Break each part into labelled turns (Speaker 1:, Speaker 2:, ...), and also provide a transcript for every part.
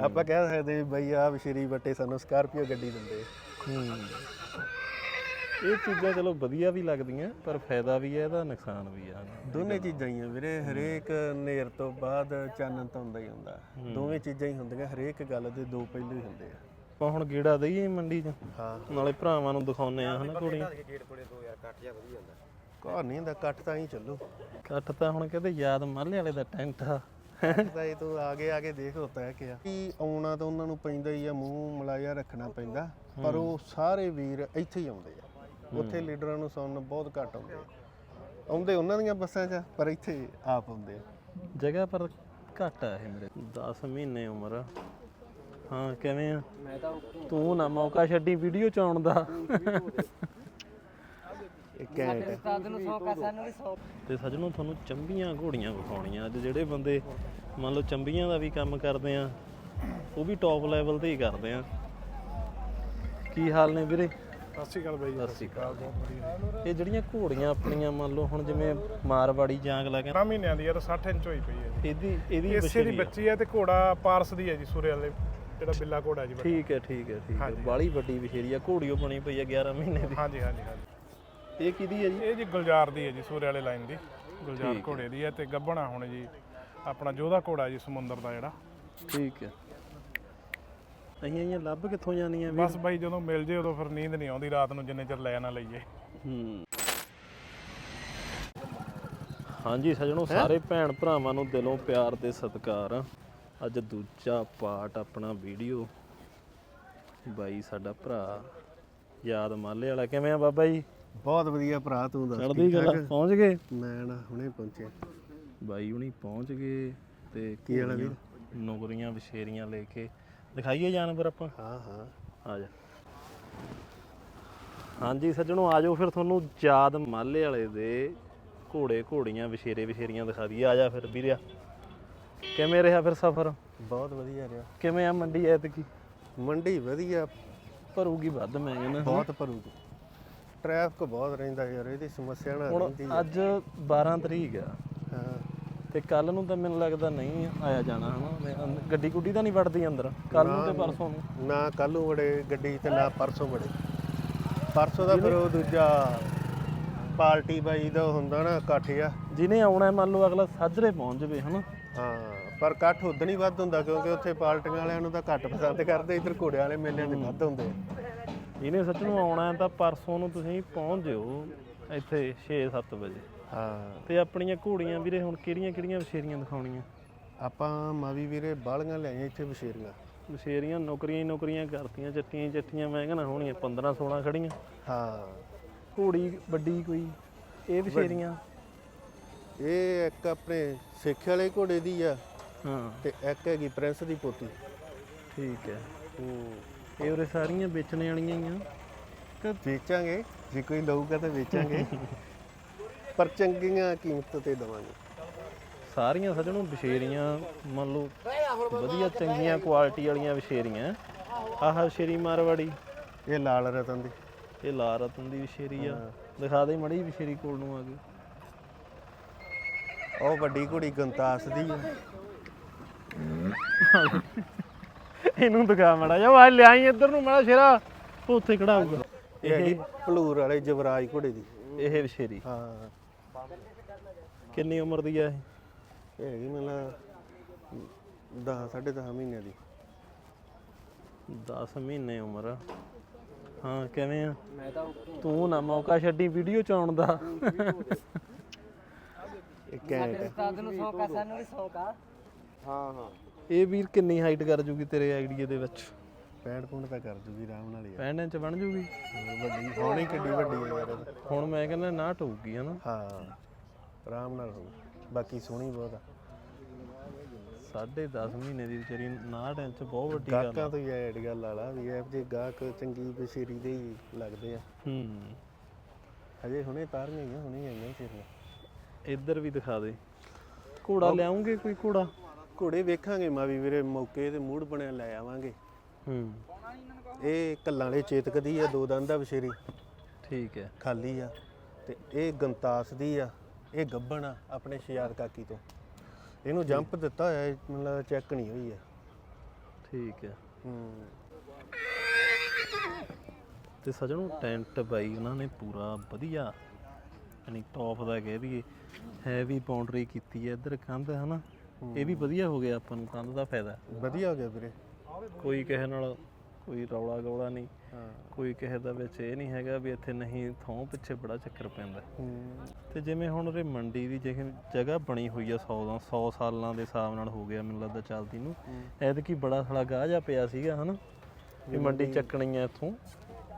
Speaker 1: ਆਪਾਂ ਕਹਿ ਸਕਦੇ ਵੀ ਬਈ ਆ ਵਿਸ਼ੇਰੀ ਬੱਟੇ ਸਾਨੂੰ ਸਕਾਰਪੀਓ ਗੱਡੀ ਦਿੰਦੇ।
Speaker 2: ਹੂੰ। ਇਹ ਚੀਜ਼ਾਂ ਚਲੋ ਵਧੀਆ ਵੀ ਲੱਗਦੀਆਂ ਪਰ ਫਾਇਦਾ ਵੀ ਹੈ ਇਹਦਾ ਨੁਕਸਾਨ ਵੀ ਆ
Speaker 1: ਦੋਨੇ ਚੀਜ਼ਾਂ ਹੀ ਆ ਵੀਰੇ ਹਰੇਕ ਨੇਰ ਤੋਂ ਬਾਅਦ ਚਾਨਣ ਤਾਂ ਹੁੰਦਾ ਹੀ ਹੁੰਦਾ। ਦੋਵੇਂ ਚੀਜ਼ਾਂ ਹੀ ਹੁੰਦੀਆਂ ਹਰੇਕ ਗੱਲ ਦੇ ਦੋ ਪਹਿਲੂ ਹੀ ਹੁੰਦੇ ਆ।
Speaker 2: ਆਪਾਂ ਹੁਣ ਗੇੜਾ ਦਈਏ ਮੰਡੀ 'ਚ?
Speaker 1: ਹਾਂ।
Speaker 2: ਨਾਲੇ ਭਰਾਵਾਂ ਨੂੰ ਦਿਖਾਉਨੇ ਆ ਹਨਾ ਘੋੜੀਆਂ
Speaker 1: ਘਰ ਨਹੀਂ ਹੁੰਦਾ ਕੱਟ ਤਾਂ ਹੀ ਚੱਲੂ।
Speaker 2: ਕੱਟ ਤਾਂ ਹੁਣ ਕਹਿੰਦੇ ਯਾਦ ਮਾਲੇ ਵਾਲੇ ਦਾ ਟੈਂਟ ਆ।
Speaker 1: ਤਾਂ ਇਹ ਤੂੰ ਆਗੇ ਆਗੇ ਦੇਖ ਹੁੰਦਾ ਹੈ ਕਿ ਕੀ ਆਉਣਾ ਤਾਂ ਉਹਨਾਂ ਨੂੰ ਪੈਂਦਾ ਹੀ ਆ ਮੂੰਹ ਮਲਾਇਆ ਰੱਖਣਾ ਪੈਂਦਾ ਪਰ ਉਹ ਸਾਰੇ ਵੀਰ ਇੱਥੇ ਹੀ ਆਉਂਦੇ ਆ। ਉੱਥੇ ਲੀਡਰਾਂ ਨੂੰ ਸੁਣਨ ਬਹੁਤ ਘੱਟ ਆਉਂਦੇ ਆ। ਆਉਂਦੇ ਉਹਨਾਂ ਦੀਆਂ ਬੱਸਾਂ 'ਚ ਪਰ ਇੱਥੇ ਆਪ ਆਉਂਦੇ ਆ।
Speaker 2: ਜਗ੍ਹਾ ਪਰ ਘੱਟ ਆ ਇਹ ਮੇਰੇ। 10 ਮਹੀਨੇ ਉਮਰ ਆ। ਹਾਂ ਕਿਵੇਂ ਆ?
Speaker 3: ਮੈਂ ਤਾਂ
Speaker 2: ਤੂੰ ਨਾ ਮੌਕਾ ਛੱਡੀ ਵੀਡੀਓ ਚ ਆਉਣ ਦਾ।
Speaker 1: ਘੈਂਟ।
Speaker 3: ਉਸਤਾਦ ਨੂੰ ਵੀ
Speaker 2: ਤੇ ਸੱਜਣੋ ਤੁਹਾਨੂੰ ਚੰਬੀਆਂ ਘੋੜੀਆਂ ਵਿਖਾਉਣੀਆਂ। ਅੱਜ ਜਿਹੜੇ ਬੰਦੇ ਮੰਨ ਲਓ ਚੰਬੀਆਂ ਦਾ ਵੀ ਕੰਮ ਕਰਦੇ ਆ ਉਹ ਵੀ ਟੌਪ ਲੈਵਲ ਤੇ ਹੀ ਕਰਦੇ ਆ। ਕੀ ਹਾਲ ਨੇ ਵੀਰੇ?
Speaker 4: ਸਤਿ ਸ਼੍ਰੀ ਅਕਾਲ ਬਾਈ
Speaker 2: ਸਤਿ ਸ਼੍ਰੀ ਅਕਾਲ ਇਹ ਜਿਹੜੀਆਂ ਘੋੜੀਆਂ ਆਪਣਆਂ ਮੰਨ ਲਓ ਹੁਣ ਜਿਵੇਂ ਮਾਰਵਾੜੀ ਜਾਂਗ ਲਾ ਕੇ
Speaker 4: 12 ਮਹੀਨਿਆਂ ਦੀ ਯਾਰ 60 ਇੰਚ ਹੋਈ ਪਈ ਹੈ
Speaker 2: ਇਹਦੀ ਇਹਦੀ
Speaker 4: ਇਸੇ ਦੀ
Speaker 2: ਆ।
Speaker 4: ਬੱਚੀ ਹੈ ਤੇ ਘੋੜਾ ਪਾਰਸ ਦੀ ਹੈ ਜੀ ਸੂਰੇ ਵਾਲੇ ਜਿਹੜਾ ਬਿੱਲਾ ਘੋੜਾ ਜੀ ਵੱਡਾ।
Speaker 2: ਠੀਕ ਹੈ ਠੀਕ ਹੈ ਠੀਕ ਹੈ। ਬਾਲੀ ਵੱਡੀ ਬਸ਼ੇਰੀ ਆ ਘੋੜੀਓ ਬਣੀ ਪਈ ਆ 11 ਮਹੀਨੇ ਦੀ।
Speaker 4: ਹਾਂਜੀ ਹਾਂਜੀ ਹਾਂਜੀ।
Speaker 2: ਇਹ ਕਿਹਦੀ ਹੈ ਜੀ?
Speaker 4: ਇਹ ਜੀ ਗੁਲਜ਼ਾਰ ਦੀ ਹੈ ਜੀ ਸੂਰੇ ਵਾਲੇ ਲਾਈਨ ਦੀ। ਗੁਲਜ਼ਾਰ ਘੋੜੇ ਦੀ ਹੈ ਤੇ ਗੱਬਣਾ ਹੁਣ ਜੀ ਆਪਣਾ ਜੋਧਾ ਘੋੜਾ ਜੀ ਸਮੁੰਦਰ ਦਾ ਜਿਹੜਾ।
Speaker 2: ਠੀਕ ਹੈ। ਅਹੀਂ ਅਹੀਂ ਲੱਭ ਕਿੱਥੋਂ ਜਾਣੀਆਂ ਵੀ
Speaker 4: ਬਸ ਬਾਈ ਜਦੋਂ ਮਿਲ ਜੇ ਉਦੋਂ ਫਿਰ ਨੀਂਦ ਨਹੀਂ ਆਉਂਦੀ ਰਾਤ ਨੂੰ ਜਿੰਨੇ ਚਿਰ ਲੈ ਨਾ ਲਈਏ।
Speaker 2: ਹੂੰ। ਹਾਂਜੀ ਸਜਣੋ ਸਾਰੇ ਭੈਣ ਭਰਾਵਾਂ ਨੂੰ ਦਿਲੋਂ ਪਿਆਰ ਤੇ ਸਤਿਕਾਰ। ਅੱਜ ਦੂਜਾ ਪਾਰਟ ਆਪਣਾ ਵੀਡੀਓ। ਬਾਈ ਸਾਡਾ ਭਰਾ ਯਾਦ ਮਾਲੇ ਵਾਲਾ। ਕਿਵੇਂ ਆ ਬਾਬਾ ਜੀ?
Speaker 1: ਬਹੁਤ ਵਧੀਆ ਭਰਾ ਤੂੰ ਦੱਸ
Speaker 2: ਚੜਦੀ ਗੱਲ ਪਹੁੰਚ ਗਏ?
Speaker 1: ਮੈਂ ਨਾ ਹੁਣੇ ਪਹੁੰਚਿਆ।
Speaker 2: ਬਾਈ ਹੁਣੀ ਪਹੁੰਚ ਗਏ ਤੇ
Speaker 1: ਕੀ ਹਾਲ ਆ ਵੀਰ?
Speaker 2: ਘੋੜੀਆਂ, ਨੁਕਰੀਆਂ ਵਿਸ਼ੇਰੀਆਂ ਲੈ ਕੇ ਦਿਖਾਈਏ ਜਾਨਵਰ ਆਪਾਂ?
Speaker 1: ਹਾਂ ਹਾਂ।
Speaker 2: ਆ ਜਾ। ਹਾਂਜੀ ਸੱਜਣੋ ਆ ਜਾਓ ਫਿਰ ਤੁਹਾਨੂੰ ਯਾਦ ਮਾਲੇ ਵਾਲੇ ਦੇ ਘੋੜੇ ਘੋੜੀਆਂ ਵਿਸ਼ੇਰੇ ਵਿਸ਼ੇਰੀਆਂ ਦਿਖਾ ਦਈਏ। ਆ ਜਾ ਫਿਰ ਵੀਰਿਆ। ਕਿਵੇਂ ਰਿਹਾ ਫਿਰ ਸਫ਼ਰ?
Speaker 1: ਬਹੁਤ ਵਧੀਆ ਰਿਹਾ।
Speaker 2: ਕਿਵੇਂ ਆ ਮੰਡੀ ਐਤਕੀ?
Speaker 1: ਮੰਡੀ ਵਧੀਆ।
Speaker 2: ਭਰੂਗੀ ਵੱਧ ਮੈਂ ਕਹਿੰਦਾ।
Speaker 1: ਬਹੁਤ ਭਰੂਗੀ। ਟ੍ਰੈਫਿਕ ਬਹੁਤ ਰਹਿੰਦਾ ਯਾਰ ਇਹਦੀ ਸਮੱਸਿਆ ਨਾ
Speaker 2: ਹੁਣ
Speaker 1: ਰਹਿੰਦੀ
Speaker 2: ਅੱਜ 12 ਤਰੀਕ ਆ।
Speaker 1: ਹਾਂ।
Speaker 2: ਤੇ ਕੱਲ ਨੂੰ ਤਾਂ ਮੈਨੂੰ ਲੱਗਦਾ ਨਹੀਂ ਆਇਆ ਜਾਣਾ ਹਨਾ? ਗੱਡੀ ਗੁੱਡੀ ਤਾਂ ਨਹੀਂ ਵੜਦੀ ਅੰਦਰ। ਕੱਲ ਨੂੰ ਤੇ ਪਰਸੋਂ ਨੂੰ।
Speaker 1: ਨਾ ਕੱਲ ਨੂੰ ਵੜੇ ਗੱਡੀ ਤੇ ਨਾ ਪਰਸੋਂ ਵੜੇ। ਪਰਸੋਂ ਦਾ ਫਿਰ ਉਹ ਦੂਜਾ ਪਾਰਟੀ ਬਾਈ ਦਾ ਹੁੰਦਾ ਨਾ ਇਕੱਠ ਆ
Speaker 2: ਜਿਹਨੇ ਆਉਣਾ ਮੰਨ ਲਓ ਅਗਲਾ ਸਾਜਰੇ ਪਹੁੰਚ ਜਾਵੇ ਹਨਾ?
Speaker 1: ਹਾਂ ਪਰ ਇਕੱਠ ਉਦੋਂ ਹੀ ਵੱਧ ਹੁੰਦਾ ਕਿਉਂਕਿ ਉੱਥੇ ਪਾਰਟੀਆਂ ਵਾਲਿਆਂ ਨੂੰ ਤਾਂ ਘੱਟ ਪਸੰਦ ਕਰਦੇ ਇੱਧਰ ਘੋੜੇ ਵਾਲੇ ਮੇਲਿਆਂ 'ਚ ਵੱਧ ਹੁੰਦੇ ਆ।
Speaker 2: ਇਹਨੇ ਸੱਚ ਨੂੰ ਆਉਣਾ ਤਾਂ ਪਰਸੋਂ ਨੂੰ ਤੁਸੀਂ ਪਹੁੰਚ ਜਿਓ ਇੱਥੇ 6-7 ਵਜੇ।
Speaker 1: ਹਾਂ।
Speaker 2: ਤੇ ਆਪਣੀਆਂ ਘੋੜੀਆਂ ਵੀਰੇ ਹੁਣ ਕਿਹੜੀਆਂ ਕਿਹੜੀਆਂ ਵਿਸ਼ੇਰੀਆਂ ਦਿਖਾਉਣੀਆਂ?
Speaker 1: ਆਪਾਂ ਮਾਵੀ ਵੀਰੇ ਬਾਲੀਆਂ ਲਿਆਈਆਂ ਇੱਥੇ ਬਸ਼ੇਰੀਆਂ
Speaker 2: ਵਿਸ਼ੇਰੀਆਂ ਨੌਕਰੀਆਂ ਹੀ ਨੌਕਰੀਆਂ ਕਰਤੀਆਂ ਚੱਟੀਆਂ ਚੱਟੀਆਂ ਮੈਂ ਕਹਿੰਦਾ ਹੋਣੀਆਂ 15-16 ਖੜੀਆਂ।
Speaker 1: ਹਾਂ।
Speaker 2: ਘੋੜੀ ਵੱਡੀ ਕੋਈ ਇਹ ਵਿਸ਼ੇਰੀਆਂ
Speaker 1: ਇਹ ਇੱਕ ਆਪਣੇ ਸਿੱਖ ਵਾਲੇ ਘੋੜੇ ਦੀ ਆ।
Speaker 2: ਹਾਂ।
Speaker 1: ਤੇ ਇੱਕ ਹੈਗੀ ਪ੍ਰਿੰਸ ਦੀ ਪੋਤੀ।
Speaker 2: ਠੀਕ ਹੈ।
Speaker 1: ਹੂੰ।
Speaker 2: ਇਹ ਉਰੇ ਸਾਰੀਆਂ ਵੇਚਣ ਵਾਲੀਆਂ ਹੀ ਆ।
Speaker 1: ਵੇਚਾਂਗੇ ਜੇ ਕੋਈ ਲਊਗਾ ਤਾਂ ਵੇਚਾਂਗੇ। ਪਰ ਚੰਗੀਆਂ ਕੀਮਤ ਤੇ ਦਵਾਂਗੇ।
Speaker 2: ਸਾਰੀਆਂ ਸੱਜਣੋਂ ਵਿਸ਼ੇਰੀਆਂ ਮੰਨ ਲਓ ਵਧੀਆ ਚੰਗੀਆਂ ਕੁਆਲਿਟੀ ਵਾਲੀਆਂ ਵਿਸ਼ੇਰੀਆਂ ਆਹ ਵਿਸ਼ੇਰੀ ਮਾਰਵਾੜੀ।
Speaker 1: ਇਹ ਲਾਲ ਰਤਨ ਦੀ।
Speaker 2: ਇਹ ਲਾ ਰਤਨ ਦੀ ਵਿਸ਼ੇਰੀ ਆ। ਦਿਖਾ ਦੇ ਮੜੀ ਵਿਸ਼ੇਰੀ ਕੋਲ ਨੂੰ ਆ ਗਈ
Speaker 1: ਉਹ ਵੱਡੀ ਘੋੜੀ ਗੰਤਾਸ ਦੀ ਆ।
Speaker 2: ਇਹਨੂੰ ਦਿਖਾ ਮੜਾ ਜਾ ਆ ਲਿਆਈ ਇੱਧਰ ਨੂੰ ਮੜਾ ਸ਼ੇਰਾ ਉਹ ਉੱਥੇ ਖੜਾਊਗਾ
Speaker 1: ਇਹ ਹੈਗੀ ਭਲੂਰ ਵਾਲੇ ਜਵਰਾਜ ਘੋੜੇ ਦੀ।
Speaker 2: ਇਹ ਵਿਸ਼ੇਰੀ
Speaker 1: ਹਾਂ।
Speaker 2: ਕਿੰਨੀ ਉਮਰ ਦੀ ਆ ਇਹ?
Speaker 1: ਇਹ ਹੈਗੀ ਮਤਲਬ 10 ਸਾਢੇ 10 ਮਹੀਨਿਆਂ ਦੀ।
Speaker 2: 10 ਮਹੀਨੇ ਉਮਰ ਹਾਂ ਕਿਵੇਂ ਆ?
Speaker 3: ਮੈਂ ਤਾਂ
Speaker 2: ਤੂੰ ਨਾ ਮੌਕਾ ਛੱਡੀ ਵੀਡੀਓ ਚ ਆਉਣ ਦਾ।
Speaker 1: ਇਹ ਘੈਂਟ ਹੈ।
Speaker 3: ਉਸਤਾਦ ਨੂੰ ਸੌਂਕ ਆ ਸਾਨੂੰ ਵੀ ਸੌਂਕ ਆ।
Speaker 1: ਹਾਂ ਹਾਂ।
Speaker 2: ਇਹ ਵੀਰ ਕਿੰਨੀ ਹਾਈਟ ਕਰ ਜੂਗੀ ਤੇਰੇ ਆਈਡੀਆ ਦੇ ਵਿੱਚ?
Speaker 1: 65 ਪੁੰਡ ਤਾਂ ਕਰ ਜੂਗੀ ਆਰਾਮ ਨਾਲ ਯਾਰ।
Speaker 2: 65 ਇੰਚ ਬਣ ਜੂਗੀ?
Speaker 1: ਵੱਡੀ ਹੋਣੀ ਕਿੱਡੀ ਵੱਡੀ ਹੈ ਯਾਰ ਇਹ।
Speaker 2: ਹੁਣ ਮੈਂ ਕਹਿੰਦਾ ਨਾ ਟਊਗੀ ਹਨਾ?
Speaker 1: ਹਾਂ ਆਰਾਮ ਨਾਲ ਹੋ ਬਾਕੀ ਸੋਹਣੀ ਬਹੁਤ ਆ।
Speaker 2: ਸਾਢੇ 10 ਮਹੀਨੇ ਦੀ ਵਿਚਾਰੀ 59 ਇੰਚ ਬਹੁਤ ਵੱਡੀ ਗੱਲ
Speaker 1: ਗਾਹਕਾਂ ਤੋਂ ਹੀ ਐਡ ਗੱਲ ਵਾਲਾ ਵੀ ਇਹ ਜੇ ਗਾਹਕ ਚੰਗੀ ਬਸ਼ੇਰੀ ਦੇ ਹੀ ਲੱਗਦੇ ਆ।
Speaker 2: ਹੂੰ।
Speaker 1: ਹਜੇ ਹੁਣੇ ਤਾਰੀਆਂ ਹੀ ਆ ਹੁਣੇ ਆਈਆਂ ਸ਼ੇਰੀਆਂ
Speaker 2: ਇੱਧਰ ਵੀ ਦਿਖਾ ਦੇ। ਘੋੜਾ ਲਿਆਉਂਗੇ ਕੋਈ ਘੋੜਾ?
Speaker 1: ਘੋੜੇ ਵੇਖਾਂਗੇ ਮਾ ਵੀ ਵੀਰੇ ਮੌਕੇ ਤੇ ਮੂਡ ਬਣਿਆ ਲੈ ਆਵਾਂਗੇ।
Speaker 2: ਹੂੰ।
Speaker 1: ਇਹ ਕੱਲਾਂ ਵਾਲੇ ਚੇਤਕ ਦੀ ਆ ਦੋ ਦੰਦ ਆ ਬਸ਼ੇਰੀ
Speaker 2: ਠੀਕ ਹੈ।
Speaker 1: ਖਾਲੀ ਆ। ਤੇ ਇਹ ਗੰਤਾਸ ਦੀ ਆ ਇਹ ਗੱਬਣ ਆ ਆਪਣੇ ਸ਼ਿਆਦ ਕਾਕੀ ਤੋਂ। ਇਹਨੂੰ ਜੰਪ ਦਿੱਤਾ ਹੋਇਆ ਇਹ ਮਤਲਬ ਚੈੱਕ ਨਹੀਂ ਹੋਈ ਆ।
Speaker 2: ਠੀਕ ਹੈ।
Speaker 1: ਹੂੰ।
Speaker 2: ਤੇ ਸਜਣੋ ਟੈਂਟ ਬਾਈ ਉਹਨਾਂ ਨੇ ਪੂਰਾ ਵਧੀਆ ਯਾਨੀ ਟੌਪ ਦਾ ਕਹਿ ਦਈਏ ਹੈਵੀ ਬਾਉਂਡਰੀ ਕੀਤੀ ਹੈ ਇੱਧਰ ਕੰਧ ਹਨਾ? ਇਹ ਵੀ ਵਧੀਆ ਹੋ ਗਿਆ ਆਪਾਂ ਨੂੰ ਕੰਧ ਦਾ ਫਾਇਦਾ।
Speaker 1: ਵਧੀਆ ਹੋ ਗਿਆ ਵੀਰੇ।
Speaker 2: ਕੋਈ ਕਿਸੇ ਨਾਲ ਕੋਈ ਰੌਲਾ ਗੌਲਾ ਨਹੀਂ ਕੋਈ ਕਿਸੇ ਦਾ ਵਿੱਚ ਇਹ ਨਹੀਂ ਹੈਗਾ ਵੀ ਇੱਥੇ ਨਹੀਂ ਥੋਂ ਪਿੱਛੇ ਬੜਾ ਚੱਕਰ ਪੈਂਦਾ। ਤੇ ਜਿਵੇਂ ਹੁਣ ਉਰੇ ਮੰਡੀ ਦੀ ਜਿਵੇਂ ਜਗ੍ਹਾ ਬਣੀ ਹੋਈ ਆ 100 ਦਾ 100 ਸਾਲਾਂ ਦੇ ਹਿਸਾਬ ਨਾਲ ਹੋ ਗਿਆ ਮੈਨੂੰ ਲੱਗਦਾ ਚੱਲਦੀ ਨੂੰ। ਐਤਕੀ ਬੜਾ ਸਾਲਾ ਗਾਹ ਜਾ ਪਿਆ ਸੀਗਾ ਹਨਾ? ਵੀ ਮੰਡੀ ਚੱਕਣੀ ਆ ਇੱਥੋਂ।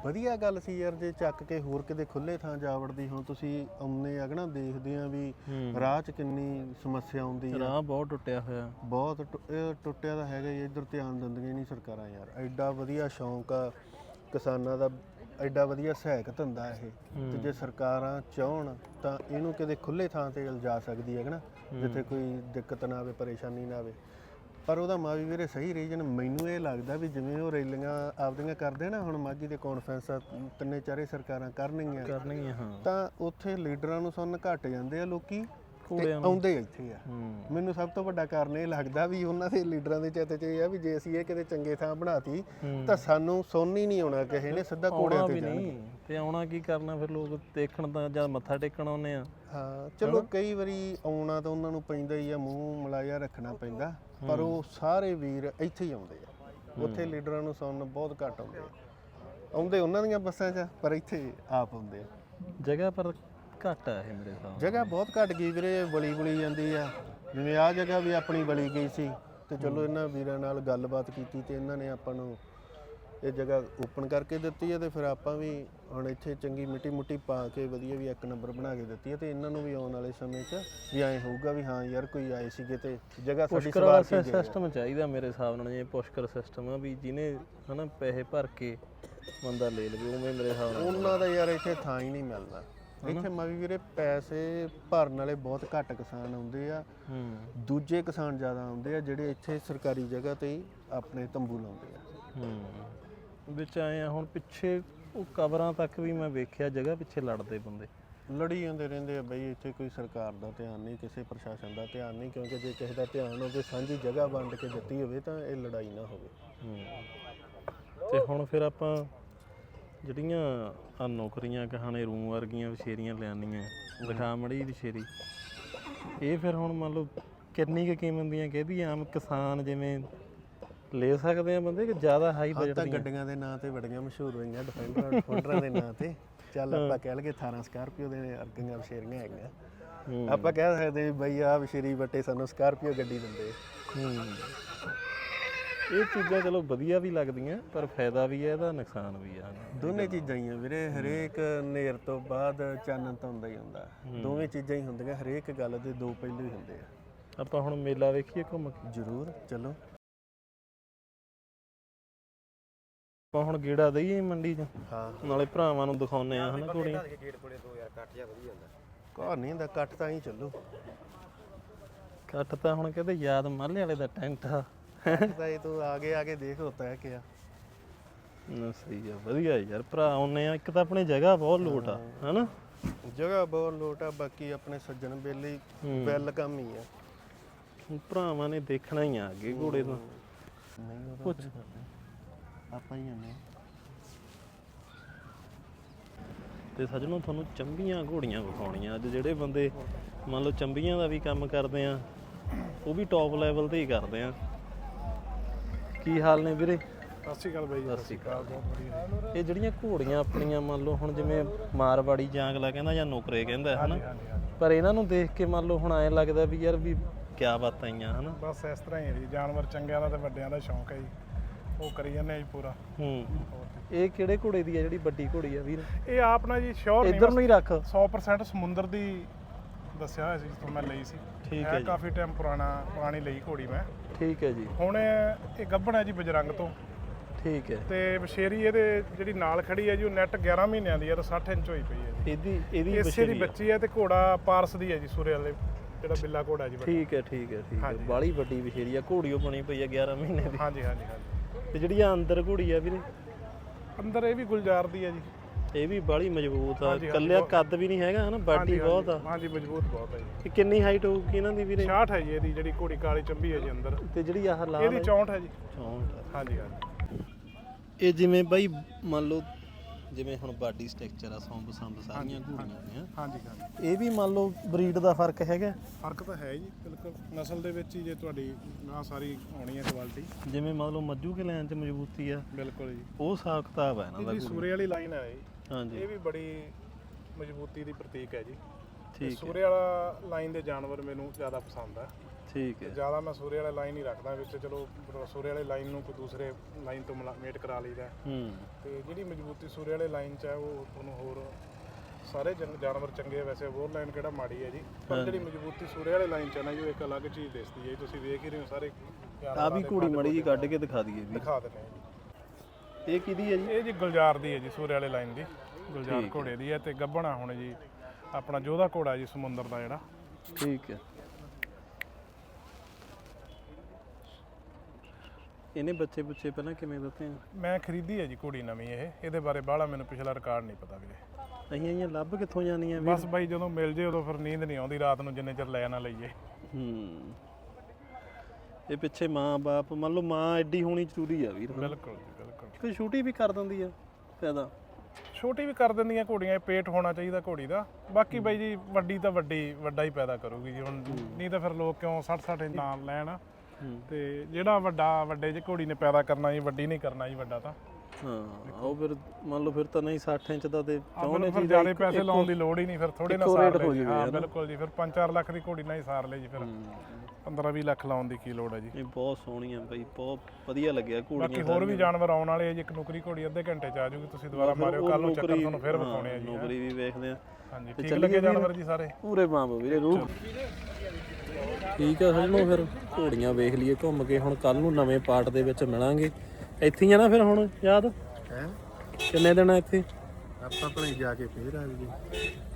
Speaker 1: ਵਧੀਆ ਗੱਲ ਸੀ ਯਾਰ ਜੇ ਚੱਕ ਕੇ ਹੋਰ ਕਿਤੇ ਖੁੱਲੇ ਥਾਂ ਜਾ ਵੜਦੀ ਹੁਣ ਤੁਸੀਂ ਆਉਂਦੇ ਅਗਣਾ ਦੇਖਦੇ ਆ ਵੀ। ਰਾਹ 'ਚ ਕਿੰਨੀ ਸਮੱਸਿਆ ਆਉਂਦੀ ਆ।
Speaker 2: ਰਾਹ ਬਹੁਤ ਟੁੱਟਿਆ ਹੋਇਆ।
Speaker 1: ਬਹੁਤ ਟੁ- ਇਹ ਟੁੱਟਿਆ ਤਾਂ ਹੈਗਾ ਹੀ ਇੱਧਰ ਧਿਆਨ ਦਿੰਦੀਆਂ ਨਹੀਂ ਸਰਕਾਰਾਂ ਯਾਰ। ਐਡਾ ਵਧੀਆ ਸ਼ੌਂਕ ਆ ਕਿਸਾਨਾਂ ਦਾ ਐਡਾ ਵਧੀਆ ਸਹਾਇਕ ਧੰਦਾ ਇਹ। ਤੇ ਜੇ ਸਰਕਾਰਾਂ ਚਾਹਣ ਤਾਂ ਇਹਨੂੰ ਕਿਤੇ ਖੁੱਲੇ ਥਾਂ ਤੇ ਲਿਜਾ ਸਕਦੀ ਹੈ ਨਾ ਜਿੱਥੇ ਕੋਈ ਦਿੱਕਤ ਨਾ ਆਵੇ ਪਰੇਸ਼ਾਨੀ ਨਾ ਆਵੇ। ਪਰ ਉਹਦਾ ਮਾਵੀ ਵੀਰੇ ਸਹੀ ਰੀਜਨ ਮੈਨੂੰ ਇਹ ਲੱਗਦਾ ਵੀ ਜਿਵੇਂ ਉਹ ਰੈਲੀਆਂ ਆਪਦੀਆਂ ਕਰਦੇ ਨਾ ਹੁਣ ਮਾਗੀ ਦੇ ਕਾਨਫਰੰਸ ਤਿੰਨੇ ਚਾਰੇ ਸਰਕਾਰਾਂ ਕਰਨਗੀਆਂ।
Speaker 2: ਕਰਨਗੀਆਂ ਹਾਂ।
Speaker 1: ਤਾਂ ਉੱਥੇ ਲੀਡਰਾਂ ਨੂੰ ਸੁਣਨ ਘਟ ਜਾਂਦੇ ਆ ਲੋਕੀ ਤੇ ਆਉਂਦੇ। ਇੱਥੇ ਆ। ਮੈਨੂੰ ਸਭ ਤੋਂ ਵੱਡਾ ਕਾਰਨ ਇਹ ਲੱਗਦਾ ਵੀ ਉਹਨਾਂ ਦੇ ਲੀਡਰਾਂ ਦੇ ਚਿੱਤ 'ਚ ਇਹ ਆ ਵੀ ਜੇ ਅਸੀਂ ਇਹ ਕਿਤੇ ਚੰਗੇ ਥਾਂ ਬਣਾਤੀ। ਤਾਂ ਸਾਨੂੰ ਹੀ ਨਹੀਂ ਆਉਣਾ ਕਿਸੇ ਨੇ ਸਿੱਧਾ
Speaker 2: ਵੀ
Speaker 1: ਤੇ
Speaker 2: ਨਹੀਂ। ਤੇ ਆਉਣਾ ਕੀ ਕਰਨਾ ਫਿਰ ਲੋਕ ਦੇਖਣ ਤਾਂ ਜਾਂ ਮੱਥਾ ਟੇਕਣ ਆਉਨੇ ਆ।
Speaker 1: ਹਾਂ ਚਲੋ ਕਈ ਵਾਰੀ ਆਉਣਾ ਤਾਂ ਉਹਨਾਂ ਨੂੰ ਪੈਂਦਾ ਹੀ ਆ ਮੂੰਹ ਮਲਾਇਆ ਰੱਖਣਾ ਪੈਂਦਾ। ਪਰ ਉਹ ਸਾਰੇ ਵੀਰ ਇੱਥੇ ਹੀ ਆਉਂਦੇ ਆ। ਉੱਥੇ ਲੀਡਰਾਂ ਨੂੰ ਸੁਣਨ ਬਹੁਤ ਘੱਟ ਆਉਂਦੇ ਆ। ਆਉਂਦੇ ਉਹਨਾਂ ਦੀਆਂ ਬੱਸਾਂ 'ਚ ਪਰ ਇੱਥੇ ਆਪ ਆਉਂਦੇ ਆ।
Speaker 2: ਜਗ੍ਹਾ ਪਰ ਘੱਟ ਆ ਇਹ ਮੇਰੇ ਹਿਸਾਬ।
Speaker 1: ਜਗ੍ਹਾ ਬਹੁਤ ਘੱਟ ਗਈ ਵੀਰੇ ਬਲੀ ਬੁਲੀ ਜਾਂਦੀ ਆ। ਜਿਵੇਂ ਆ ਜਗ੍ਹਾ ਵੀ ਆਪਣੀ ਬਲੀ ਗਈ ਸੀ ਤੇ ਚਲੋ ਇਹਨਾਂ ਵੀਰਾਂ ਨਾਲ ਗੱਲਬਾਤ ਕੀਤੀ ਤੇ ਇਹਨਾਂ ਨੇ ਆਪਾਂ ਨੂੰ ਇਹ ਜਗ੍ਹਾ ਓਪਨ ਕਰਕੇ ਦਿੱਤੀ ਹੈ ਤੇ ਫਿਰ ਆਪਾਂ ਵੀ ਹੁਣ ਇੱਥੇ ਚੰਗੀ ਮਿੱਟੀ ਮੁੱਟੀ ਪਾ ਕੇ ਵਧੀਆ ਵੀ ਇੱਕ ਨੰਬਰ ਬਣਾ ਕੇ ਦਿੱਤੀ ਹੈ ਤੇ ਇਹਨਾਂ ਨੂੰ ਵੀ ਆਉਣ ਵਾਲੇ ਸਮੇਂ 'ਚ ਵੀ ਐਂ ਹੋਊਗਾ ਵੀ ਹਾਂ ਯਾਰ ਕੋਈ ਆਏ ਸੀਗੇ ਤੇ ਜਗ੍ਹਾ ਸਾਡੀ
Speaker 2: ਪੁਸ਼ਕਰ
Speaker 1: ਸਵਾਰ ਗਏ ਆ।
Speaker 2: ਸਿਸਟਮ ਚਾਹੀਦਾ ਮੇਰੇ ਹਿਸਾਬ ਨਾਲ ਜਿਵੇਂ ਪੁਸ਼ਕਰ ਸਿਸਟਮ ਆ ਵੀ ਜਿਹਨੇ ਹਨਾ ਪੈਸੇ ਭਰ ਕੇ ਬੰਦਾ ਲੈ ਲਵੇ ਉਵੇਂ ਮੇਰੇ ਹਿਸਾਬ ਨਾਲ।
Speaker 1: ਉਹਨਾਂ ਦਾ ਯਾਰ ਇੱਥੇ ਥਾਂ ਹੀ ਨਹੀਂ ਮਿਲਦਾ। ਇੱਥੇ ਮਾ ਵੀ ਵੀਰੇ ਪੈਸੇ ਭਰਨ ਵਾਲੇ ਬਹੁਤ ਘੱਟ ਕਿਸਾਨ ਆਉਂਦੇ ਆ।
Speaker 2: ਹੂੰ।
Speaker 1: ਦੂਜੇ ਕਿਸਾਨ ਜ਼ਿਆਦਾ ਆਉਂਦੇ ਆ ਜਿਹੜੇ ਇੱਥੇ ਸਰਕਾਰੀ ਜਗ੍ਹਾ ਤੇ ਹੀ ਆਪਣੇ ਤੰਬੂ ਲਾਉਂਦੇ ਆ।
Speaker 2: ਹੂੰ। ਵਿੱਚ ਆਏ ਆ ਹੁਣ ਪਿੱਛੇ ਉਹ ਕਬਰਾਂ ਤੱਕ ਵੀ ਮੈਂ ਵੇਖਿਆ ਜਗ੍ਹਾ ਪਿੱਛੇ ਲੜਦੇ ਬੰਦੇ।
Speaker 1: ਲੜੀ ਜਾਂਦੇ ਰਹਿੰਦੇ ਆ ਬਈ ਇੱਥੇ ਕੋਈ ਸਰਕਾਰ ਦਾ ਧਿਆਨ ਨਹੀਂ ਕਿਸੇ ਪ੍ਰਸ਼ਾਸਨ ਦਾ ਧਿਆਨ ਨਹੀਂ ਕਿਉਂਕਿ ਜੇ ਕਿਸੇ ਦਾ ਧਿਆਨ ਹੋਵੇ ਸਾਂਝੀ ਜਗ੍ਹਾ ਵੰਡ ਕੇ ਦਿੱਤੀ ਹੋਵੇ ਤਾਂ ਇਹ ਲੜਾਈ ਨਾ ਹੋਵੇ।
Speaker 2: ਤੇ ਹੁਣ ਫਿਰ ਆਪਾਂ ਜਿਹੜੀਆਂ ਆ ਨੌਕਰੀਆਂ ਕਹਾਣੇ ਰੂਮ ਵਰਗੀਆਂ ਵਿਸ਼ੇਰੀਆਂ ਲਿਆਨੀਆਂ ਦਿਖਾ ਮੜੀ ਵਿਸ਼ੇਰੀ ਇਹ ਫਿਰ ਹੁਣ ਮੰਨ ਲਓ ਕਿੰਨੀ ਕੁ ਕੀਮਤ ਦੀਆਂ ਕਹਿੰਦੀ ਆਮ ਕਿਸਾਨ ਜਿਵੇਂ ਲੈ ਸਕਦੇ ਆ ਬੰਦੇ ਕਿ ਜ਼ਿਆਦਾ ਹਾਈ
Speaker 1: ਹਾਂ
Speaker 2: ਬਜਟ
Speaker 1: ਤਾਂ
Speaker 2: ਦੀਆਂ
Speaker 1: ਗੱਡੀਆਂ ਦੇ ਨਾਂ ਤੇ ਬੜੀਆਂ ਮਸ਼ਹੂਰ ਹੋਈਆਂ ਡਿਫੈਂਡਰਾਂ ਡਿਫੈਂਡਰਾਂ ਦੇ ਨਾਂ ਤੇ। ਚੱਲ ਆਪਾਂ ਕਹਿ ਲਈਏ 18 ਸਕਾਰਪੀਓ ਦੇ ਅਰਗੀਆਂ ਵਿਸ਼ੇਰੀਆਂ ਹੈਗੀਆਂ।
Speaker 2: ਹੂੰ।
Speaker 1: ਆਪਾਂ ਕਹਿ ਸਕਦੇ ਵੀ ਬਈ ਆ ਵਿਸ਼ੇਰੀ ਬੱਟੇ ਸਾਨੂੰ ਸਕਾਰਪੀਓ ਗੱਡੀ ਦਿੰਦੇ।
Speaker 2: ਹੂੰ। ਇਹ ਚੀਜ਼ਾਂ ਚਲੋ ਵਧੀਆ ਵੀ ਲੱਗਦੀਆਂ ਪਰ ਫਾਇਦਾ ਵੀ ਹੈ ਇਹਦਾ ਨੁਕਸਾਨ ਵੀ ਆ।
Speaker 1: ਦੋਨੇ ਚੀਜ਼ਾਂ ਹੀ ਆ ਵੀਰੇ ਹਰੇਕ ਨੇਰ ਤੋਂ ਬਾਅਦ ਚਾਨਣ ਤਾਂ ਹੁੰਦਾ ਹੀ ਹੁੰਦਾ। ਦੋਵੇਂ ਚੀਜ਼ਾਂ ਹੀ ਹੁੰਦੀਆਂ ਹਰੇਕ ਗੱਲ ਦੇ ਦੋ ਪਹਿਲੂ ਹੀ ਹੁੰਦੇ ਆ।
Speaker 2: ਆਪਾਂ ਹੁਣ ਮੇਲਾ ਵੇਖੀਏ ਘੁੰਮ ਕੇ।
Speaker 1: ਜ਼ਰੂਰ ਚਲੋ।
Speaker 2: ਆਪਾਂ ਹੁਣ ਗੇੜਾ ਦਈਏ ਮੰਡੀ 'ਚ।
Speaker 1: ਹਾਂ।
Speaker 2: ਨਾਲੇ ਭਰਾਵਾਂ ਨੂੰ ਦਿਖਾਉਨੇ ਆ ਹਨਾ ਘੋੜੀਆਂ
Speaker 1: ਘਰ ਨਹੀਂ ਹੁੰਦਾ ਕੱਟ ਤਾਂ ਹੀ ਚੱਲੋ।
Speaker 2: ਕੱਟ ਤਾਂ ਹੁਣ ਕਹਿੰਦੇ ਯਾਦ ਮਾਲੇ ਵਾਲੇ ਦਾ ਟੈਂਟ ਆ।
Speaker 1: ਤਾਂ ਇਹ ਤੂੰ ਆਗੇ ਆਗੇ ਦੇਖ ਹੁੰਦਾ ਹੈ ਕਿਆ।
Speaker 2: ਨਾ ਸਹੀ ਆ ਵਧੀਆ ਯਾਰ ਭਰਾ ਆਉਨੇ ਆ ਇੱਕ ਤਾਂ ਆਪਣੀ ਜਗ੍ਹਾ ਬਹੁਤ ਲੋਟ ਆ ਹਨਾ?
Speaker 1: ਜਗ੍ਹਾ ਬਹੁਤ ਲੋਟ ਆ ਬਾਕੀ ਆਪਣੇ ਸੱਜਣ ਬੇਲੀ
Speaker 2: ਹੂੰ।
Speaker 1: ਵੈਲਕਮ ਹੀ ਆ।
Speaker 2: ਭਰਾਵਾਂ ਨੇ ਦੇਖਣਾ ਹੀ ਆ ਅੱਗੇ ਘੋੜੇ ਤਾਂ।
Speaker 1: ਨਹੀਂ
Speaker 2: ਪੁੱਛ।
Speaker 1: ਆਪਾਂ ਹੀ ਆਨੇ
Speaker 2: ਤੇ ਸੱਜਣੋ ਤੁਹਾਨੂੰ ਚੰਬੀਆਂ ਘੋੜੀਆਂ ਵਿਖਾਉਣੀਆਂ। ਅੱਜ ਜਿਹੜੇ ਬੰਦੇ ਮੰਨ ਲਓ ਚੰਬੀਆਂ ਦਾ ਵੀ ਕੰਮ ਕਰਦੇ ਆ ਉਹ ਵੀ ਟੌਪ ਲੈਵਲ ਤੇ ਹੀ ਕਰਦੇ ਆ। ਕੀ ਹਾਲ ਨੇ ਵੀਰੇ?
Speaker 4: ਸਤਿ ਸ਼੍ਰੀ ਅਕਾਲ ਬਾਈ ਜੀ
Speaker 2: ਸਤਿ ਸ਼੍ਰੀ ਅਕਾਲ
Speaker 4: ਬਹੁਤ ਵਧੀਆ।
Speaker 2: ਇਹ ਜਿਹੜੀਆਂ ਘੋੜੀਆਂ ਆਪਣੀਆਂ ਮੰਨ ਲਓ ਹੁਣ ਜਿਵੇਂ ਮਾਰਵਾੜੀ ਜਾਂਗਲਾ ਕਹਿੰਦਾ ਜਾਂ ਨੁਕਰੇ ਕਹਿੰਦਾ ਹਨਾ?
Speaker 4: ਹਾਂਜੀ ਹਾਂਜੀ।
Speaker 2: ਪਰ ਇਹਨਾਂ ਨੂੰ ਦੇਖ ਕੇ ਮੰਨ ਲਓ ਹੁਣ ਐਂ ਲੱਗਦਾ ਵੀ ਯਾਰ ਵੀ ਕਿਆ ਬਾਤਾਂ ਆਈਆਂ ਹਨਾ?
Speaker 4: ਬਸ ਇਸ ਤਰ੍ਹਾਂ ਹੀ ਹੈ ਜੀ ਜਾਨਵਰ ਚੰਗਿਆਂ ਦਾ ਤੇ ਵੱਡਿਆਂ ਦਾ ਸ਼ੌਂਕ ਹੈ ਜੀ। ਉਹ ਕਰੀ ਜਾਂਦੇ ਆ ਜੀ ਪੂਰਾ।
Speaker 2: ਹੂੰ।
Speaker 4: ਹੋਰ ਕੀ।
Speaker 2: ਇਹ ਕਿਹੜੇ ਘੋੜੇ ਦੀ ਆ ਜਿਹੜੀ ਵੱਡੀ ਘੋੜੀ ਆ ਵੀਰ?
Speaker 4: ਇਹ ਆਪ ਨਾ ਜੀ ਸ਼ੋਰ ਨਹੀਂ
Speaker 2: ਇੱਧਰ ਨੂੰ ਹੀ ਰੱਖ।
Speaker 4: 100% ਸਮੁੰਦਰ ਦੀ ਦੱਸਿਆ ਹੋਇਆ ਸੀ ਜਿੱਥੋਂ ਮੈਂ ਲਈ ਸੀ।
Speaker 2: ਠੀਕ
Speaker 4: ਹੈ
Speaker 2: ਜੀ।
Speaker 4: ਕਾਫੀ ਟਾਈਮ ਪੁਰਾਣਾ ਪੁਰਾਣੀ ਲਈ ਘੋੜੀ ਮੈਂ।
Speaker 2: ਠੀਕ ਹੈ ਜੀ।
Speaker 4: ਹੁਣ ਇਹ ਗੱਭਣ ਹੈ ਜੀ ਬਜਰੰਗ ਤੋਂ।
Speaker 2: ਠੀਕ ਹੈ।
Speaker 4: ਤੇ ਬਸ਼ੇਰੀ ਇਹਦੇ ਜਿਹੜੀ ਨਾਲ ਖੜੀ ਹੈ ਜੀ ਉਹ ਨੈਟ 11 ਮਹੀਨਿਆਂ ਦੀ ਹੈ ਤੇ 60 ਇੰਚ ਹੋਈ ਪਈ ਹੈ ਜੀ।
Speaker 2: ਇਹਦੀ ਇਹਦੀ
Speaker 4: ਇਸੇ ਦੀ
Speaker 2: ਬਸ਼ੇਰੀ ਆ।
Speaker 4: ਬੱਚੀ ਹੈ ਤੇ ਘੋੜਾ ਪਾਰਸ ਦੀ ਹੈ ਜੀ ਸੂਰੇ ਵਾਲੇ ਜਿਹੜਾ ਬਿੱਲਾ ਘੋੜਾ ਜੀ ਵੱਡਾ।
Speaker 2: ਠੀਕ ਹੈ ਠੀਕ ਹੈ ਠੀਕ ਹੈ।
Speaker 4: ਹਾਂਜੀ।
Speaker 2: ਬਾਲੀ ਵੱਡੀ ਬਸ਼ੇਰੀ ਆ ਘੋੜੀਓ ਬਣੀ ਪਈ ਆ 11 ਮਹੀਨੇ ਦੀ।
Speaker 4: ਹਾਂਜੀ ਹਾਂਜੀ ਹਾਂਜੀ।
Speaker 2: ਤੇ ਜਿਹੜੀ ਆ ਅੰਦਰ ਘੋੜੀ ਆ ਵੀਰੇ?
Speaker 4: ਅੰਦਰ ਇਹ ਵੀ ਗੁਲਜ਼ਾਰ ਦੀ ਹੈ ਜੀ।
Speaker 2: ਇਹ ਵੀ ਬਾਲੀ ਮਜ਼ਬੂਤ ਆ।
Speaker 4: ਹਾਂਜੀ,
Speaker 2: ਕੱਲਿਆ ਕੱਦ ਵੀ ਨਹੀਂ ਹੈਗਾ ਹਨਾ? ਬਾਡੀ ਬਹੁਤ ਆ।
Speaker 4: ਹਾਂਜੀ, ਮਜ਼ਬੂਤ ਬਹੁਤ ਹੈ ਜੀ।
Speaker 2: ਕਿੰਨੀ ਹਾਈਟ ਹੋਊਗੀ ਇਹਨਾਂ ਦੀ ਵੀਰੇ?
Speaker 4: 66 ਹੈ ਜੀ ਇਹਦੀ ਜਿਹੜੀ ਘੋੜੀ ਕਾਲੀ ਚੰਬੀ ਹੈ ਜੀ ਅੰਦਰ।
Speaker 2: ਤੇ ਜਿਹੜੀ ਆਹ ਲਾਲ
Speaker 4: ਇਹਦੀ 64 ਹੈ ਜੀ।
Speaker 2: 64
Speaker 4: ਹਾਂਜੀ ਹਾਂਜੀ।
Speaker 2: ਇਹ ਜਿਵੇਂ ਬਾਈ ਮੰਨ ਲਓ ਜਿਵੇਂ ਹੁਣ ਬਾਡੀ ਸਟਰਕਚਰ ਆ ਸੌਂਬ ਸੰਬ ਸਾਰੀਆਂ ਘੋੜੀਆਂ ਨੇ
Speaker 4: ਹਾਂਜੀ ਹਾਂਜੀ।
Speaker 2: ਇਹ ਵੀ ਮੰਨ ਲਓ ਬਰੀਡ ਦਾ ਫ਼ਰਕ ਹੈਗਾ?
Speaker 4: ਫ਼ਰਕ ਤਾਂ ਹੈ ਜੀ ਬਿਲਕੁਲ। ਨਸਲ ਦੇ ਵਿੱਚ ਹੀ ਜੇ ਤੁਹਾਡੀ ਆ ਸਾਰੀ ਆਉਣੀ ਹੈ ਕੁਆਲਿਟੀ।
Speaker 2: ਜਿਵੇਂ ਮੰਨ ਲਓ ਮੱਜੂ ਕੇ ਲੈਣ ਚ ਮਜ਼ਬੂਤੀ ਆ
Speaker 4: ਬਿਲਕੁਲ ਜੀ।
Speaker 2: ਉਹ ਹਿਸਾਬ ਕਿਤਾਬ ਆ ਇਹਨਾਂ ਦਾ
Speaker 4: ਸੂਰੇ ਵਾਲੀ ਲਾਈਨ ਹੈ ਜੀ
Speaker 2: ਹਾਂਜੀ।
Speaker 4: ਇਹ ਵੀ ਬੜੀ ਮਜ਼ਬੂਤੀ ਦੀ ਪ੍ਰਤੀਕ ਹੈ ਜੀ।
Speaker 2: ਠੀਕ ਹੈ।
Speaker 4: ਸੂਰੇ ਵਾਲਾ ਲਾਈਨ ਦੇ ਜਾਨਵਰ ਮੈਨੂੰ ਜ਼ਿਆਦਾ ਪਸੰਦ ਆ।
Speaker 2: ਠੀਕ ਹੈ।
Speaker 4: ਜ਼ਿਆਦਾ ਮੈਂ ਸੂਰੇ ਵਾਲਾ ਲਾਈਨ ਹੀ ਰੱਖਦਾ ਵਿੱਚ ਚਲੋ ਸੂਰੇ ਵਾਲੇ ਲਾਈਨ ਨੂੰ ਕੋਈ ਦੂਸਰੇ ਲਾਈਨ ਤੋਂ ਮੇਟ ਕਰਾ ਲਈਦਾ
Speaker 2: ਹੂੰ।
Speaker 4: ਤੇ ਜਿਹੜੀ ਮਜ਼ਬੂਤੀ ਸੂਰੇ ਵਾਲੇ ਲਾਈਨ 'ਚ ਹੈ ਉਹ ਤੁਹਾਨੂੰ ਹੋਰ ਸਾਰੇ ਜਨ- ਜਾਨਵਰ ਚੰਗੇ ਵੈਸੇ ਹੋਰ ਲਾਈਨ ਕਿਹੜਾ ਮਾੜੀ ਹੈ ਜੀ। ਪਰ ਜਿਹੜੀ ਮਜ਼ਬੂਤੀ ਸੂਰੇ ਵਾਲੇ ਲਾਈਨ 'ਚ ਹੈ ਨਾ ਜੀ ਉਹ ਇੱਕ ਅਲੱਗ ਚੀਜ਼ ਦਿਸਦੀ ਹੈ। ਤੁਸੀਂ ਵੇਖ ਹੀ ਰਹੇ ਹੋ ਸਾਰੇ
Speaker 2: ਆ ਵੀ ਘੋੜੀ ਮੜੀ ਜੀ ਕੱਢ ਕੇ ਦਿਖਾ ਦਈਏ ਵੀ
Speaker 4: ਦਿਖਾ ਦਿੰਦੇ ਹਾਂ ਜੀ।
Speaker 2: ਇਹ ਕਿਹਦੀ ਹੈ ਜੀ?
Speaker 4: ਇਹ ਜੀ ਗੁਲਜ਼ਾਰ ਦੀ ਹੈ ਜੀ ਸੂਰੇ ਵਾਲੇ ਲਾਈਨ ਦੀ। ਗੁਲਜ਼ਾਰ ਘੋੜੇ ਦੀ ਹੈ ਤੇ ਗੱਬਣਾ ਹੁਣ ਜੀ ਆਪਣਾ ਜੋਧਾ ਘੋੜਾ ਜੀ ਸਮੁੰਦਰ ਦਾ ਜਿਹੜਾ।
Speaker 2: ਠੀਕ ਹੈ। ਇਹਨੇ ਬੱਚੇ ਬੁੱਚੇ ਪਹਿਲਾਂ ਕਿਵੇਂ ਦਿੱਤੇ ਆ?
Speaker 4: ਮੈਂ ਖਰੀਦੀ ਹੈ ਜੀ ਘੋੜੀ ਨਵੀਂ ਇਹ ਇਹਦੇ ਬਾਰੇ ਬਾਹਲਾ ਮੈਨੂੰ ਪਿਛਲਾ ਰਿਕਾਰਡ ਨਹੀਂ ਪਤਾ ਵੀਰੇ।
Speaker 2: ਅਸੀਂ ਆਈਆਂ ਲੱਭ ਕਿੱਥੋਂ ਜਾਣੀਆਂ ਵੀ
Speaker 4: ਬਸ ਬਾਈ ਜਦੋਂ ਮਿਲ ਜੇ ਉਦੋਂ ਫਿਰ ਨੀਂਦ ਨਹੀਂ ਆਉਂਦੀ ਰਾਤ ਨੂੰ ਜਿੰਨੇ ਚਿਰ ਲੈ ਨਾ ਲਈਏ।
Speaker 2: ਹੂੰ। ਇਹ ਪਿੱਛੇ ਮਾਂ ਬਾਪ ਮੰਨ ਲਓ ਮਾਂ ਐਡੀ ਹੋਣੀ ਜ਼ਰੂਰੀ ਆ ਵੀਰ
Speaker 4: ਬਿਲਕੁਲ ਜੀ ਬਿਲਕੁਲ।
Speaker 2: ਕੋਈ ਛੋਟੀ ਵੀ ਕਰ ਦਿੰਦੀ ਆ ਪੈਦਾ
Speaker 4: ਛੋਟੀ ਵੀ ਕਰ ਦਿੰਦੀਆਂ ਘੋੜੀਆਂ ਇਹ ਪੇਟ ਹੋਣਾ ਚਾਹੀਦਾ ਘੋੜੀ ਦਾ। ਬਾਕੀ ਬਾਈ ਜੀ ਵੱਡੀ ਤਾਂ ਵੱਡੀ ਵੱਡਾ ਹੀ ਪੈਦਾ ਕਰੂਗੀ ਜੀ ਹੁਣ। ਨਹੀਂ ਤਾਂ ਫਿਰ ਲੋਕ ਕਿਉਂ 60 60 ਇੰਚ ਨਾਲ ਲੈਣ। ਤੇ ਜਿਹੜਾ ਵੱਡਾ ਵੱਡੇ ਜੇ ਘੋੜੀ ਨੇ ਪੈਦਾ ਕਰਨਾ ਜੀ ਵੱਡੀ ਨਹੀਂ ਕਰਨਾ ਜੀ ਵੱਡਾ ਤਾਂ।
Speaker 2: ਹਾਂ ਉਹ ਫਿਰ ਮੰਨ ਲਓ ਫਿਰ ਤਾਂ ਨਹੀਂ 60 ਇੰਚ ਦਾ ਤੇ ਚਾਹੁੰਦੇ
Speaker 4: ਫਿਰ
Speaker 2: ਚੀਜ਼
Speaker 4: ਜ਼ਿਆਦਾ ਪੈਸੇ ਲਾਉਣ ਦੀ ਲੋੜ ਹੀ ਨਹੀਂ ਫਿਰ ਥੋੜੇ ਨਾਲ ਸਾਰ ਲੈ ਹਾਂ? ਬਿਲਕੁਲ ਜੀ ਫਿਰ 5-4 ਲੱਖ ਦੀ ਘੋੜੀ ਨਾਲ ਹੀ ਸਾਰ ਲੈ ਜੀ ਫਿਰ। 15-20 ਲੱਖ ਲਾਉਣ ਦੀ ਕੀ ਲੋੜ ਹੈ ਜੀ।
Speaker 2: ਇਹ ਬਹੁਤ ਸੋਹਣੀਆਂ ਬਈ ਬਹੁਤ ਵਧੀਆ ਲੱਗਿਆ
Speaker 4: ਬਾਕੀ
Speaker 2: ਘੋੜੀਆਂ
Speaker 4: ਹੋਰ ਵੀ ਜਾਨਵਰ ਆਉਣ ਵਾਲੇ ਆ ਜੀ ਇੱਕ ਨੁਕਰੀ ਘੋੜੀ ਅੱਧੇ ਘੰਟੇ ਚ ਆ ਜਾਊਗੀ ਤੁਸੀਂ ਦੁਬਾਰਾ ਮਾਰਿਓ ਕੱਲ ਨੂੰ ਚੱਕਰ ਤੁਹਾਨੂੰ ਫਿਰ ਵਿਖਾਉਣੇ ਆ ਜੀ।
Speaker 2: ਨੌਕਰੀ ਵੀ ਵੇਖਦੇ ਆ।
Speaker 4: ਹਾਂਜੀ ਠੀਕ ਲੱਗੇ ਜਾਨਵਰ ਜੀ ਸਾਰੇ?
Speaker 2: ਪੂਰੇ ਬੰਬ ਵੀਰੇ ਰੂਹ ਠੀਕ ਆ ਸਜਣੋ ਫਿਰ ਘੋੜੀਆਂ ਵੇਖ ਲਈਏ ਘੁੰਮ ਕੇ ਹੁਣ ਕੱਲ ਨੂੰ ਨਵੇਂ ਪਾਰਟ ਦੇ ਵਿੱਚ ਮਿਲਾਂਗੇ। ਇੱਥੇ ਹੀ ਆ ਨਾ ਫਿਰ ਹੁਣ ਯਾਦ?
Speaker 1: ਹੈ?
Speaker 2: ਕਿੰਨੇ ਦਿਨ ਆ ਇੱਥੇ?
Speaker 1: ਆਪਾਂ ਆਪਣੇ ਜਾ ਕੇ ਫੇਰ ਆ ਜੀ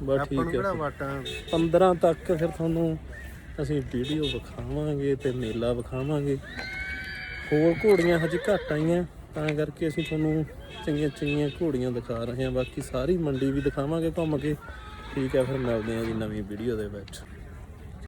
Speaker 2: ਬਸ ਠੀਕ
Speaker 1: ਕਿਹੜਾ
Speaker 2: ਹੈ
Speaker 1: ਵਾਟਾਂ?
Speaker 2: 15 ਤੱਕ ਫਿਰ ਤੁਹਾਨੂੰ ਅਸੀਂ ਵੀਡੀਓ ਵਿਖਾਵਾਂਗੇ ਤੇ ਮੇਲਾ ਵਿਖਾਵਾਂਗੇ। ਹੋਰ ਘੋੜੀਆਂ ਹਜੇ ਘੱਟ ਆਈਆਂ ਤਾਂ ਕਰਕੇ ਅਸੀਂ ਤੁਹਾਨੂੰ ਚੰਗੀਆਂ ਚੰਗੀਆਂ ਘੋੜੀਆਂ ਦਿਖਾ ਰਹੇ ਹਾਂ। ਬਾਕੀ ਸਾਰੀ ਮੰਡੀ ਵੀ ਦਿਖਾਵਾਂਗੇ ਘੁੰਮ ਕੇ। ਠੀਕ ਹੈ ਫਿਰ ਮਿਲਦੇ ਹਾਂ ਜੀ ਨਵੀਂ ਵੀਡੀਓ ਦੇ ਵਿੱਚ।